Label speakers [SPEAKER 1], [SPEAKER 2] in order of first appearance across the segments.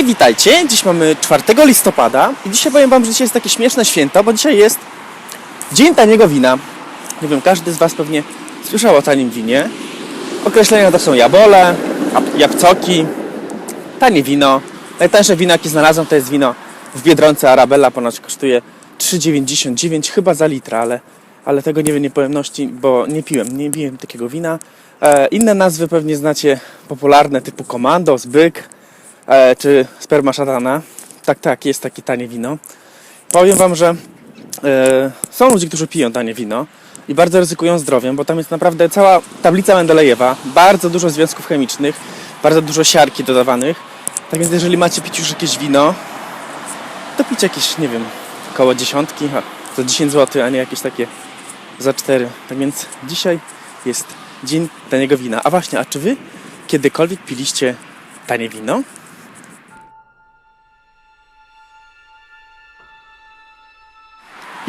[SPEAKER 1] Hej, witajcie! Dziś mamy 4 listopada i dzisiaj powiem wam, że dzisiaj jest takie śmieszne święto, bo dzisiaj jest Dzień Taniego Wina. Nie wiem, każdy z was pewnie słyszał o tanim winie. Określenia to są jabole, jab- jabłcoki, tanie wino. Najtańsze wino, jakie znalazłem, to jest wino w Biedronce Arabella, ponoć kosztuje 3,99 chyba za litr, ale, ale tego nie wiem niepojemności, bo nie piłem, nie piłem takiego wina. E, inne nazwy pewnie znacie popularne, typu Komandos, Byk, e, czy Sperma Szatana. Tak, tak, jest takie tanie wino. Powiem wam, że e, są ludzie, którzy piją tanie wino i bardzo ryzykują zdrowiem, bo tam jest naprawdę cała tablica Mendelejewa, bardzo dużo związków chemicznych, bardzo dużo siarki dodawanych. Tak więc jeżeli macie pić już jakieś wino, to pić jakieś, nie wiem, około dziesiątki, za 10 zł, a nie jakieś takie za 4. Tak więc dzisiaj jest dzień taniego wina. A właśnie, a czy wy kiedykolwiek piliście tanie wino?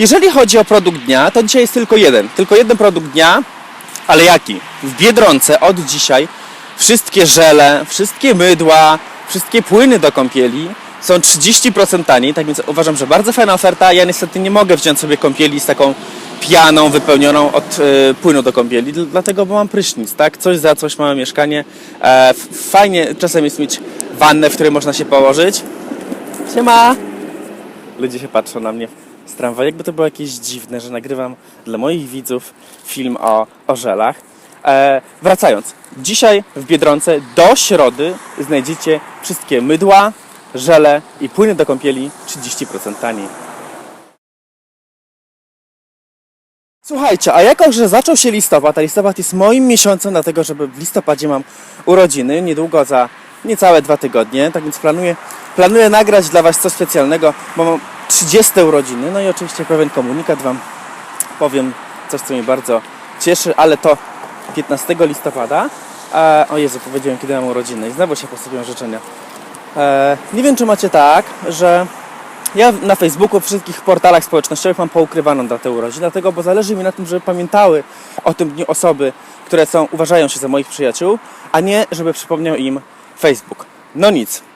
[SPEAKER 1] Jeżeli chodzi o produkt dnia, to dzisiaj jest tylko jeden. Tylko jeden produkt dnia, ale jaki? W Biedronce od dzisiaj wszystkie żele, wszystkie mydła, wszystkie płyny do kąpieli są 30% taniej, tak więc uważam, że bardzo fajna oferta. Ja niestety nie mogę wziąć sobie kąpieli z taką pianą wypełnioną od e, płynu do kąpieli, dl- dlatego, bo mam prysznic, tak? Coś za coś, małe mieszkanie. E, fajnie czasem jest mieć wannę, w której można się położyć. Siema! Ludzie się patrzą na mnie z tramwaju, jakby to było jakieś dziwne, że nagrywam dla moich widzów film o orzelach. E, wracając, dzisiaj w Biedronce do środy znajdziecie wszystkie mydła, żele i płyny do kąpieli 30% taniej. Słuchajcie, a jako, że zaczął się listopad, a listopad jest moim miesiącem, dlatego że w listopadzie mam urodziny, niedługo za niecałe dwa tygodnie, tak więc planuję, planuję nagrać dla Was coś specjalnego, bo mam 30 urodziny, no i oczywiście pewien komunikat Wam powiem, coś co mnie bardzo cieszy, ale to 15 listopada. E, o Jezu, powiedziałem kiedy mam urodziny i znowu się postawiłem życzenia. E, nie wiem, czy macie tak, że ja na Facebooku, wszystkich portalach społecznościowych mam poukrywaną datę urodzin, dlatego, bo zależy mi na tym, żeby pamiętały o tym dniu osoby, które są, uważają się za moich przyjaciół, a nie, żeby przypomniał im Facebook. No nic.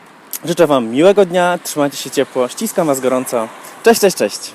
[SPEAKER 1] Życzę Wam miłego dnia, trzymajcie się ciepło, ściskam Was gorąco. Cześć, cześć, cześć.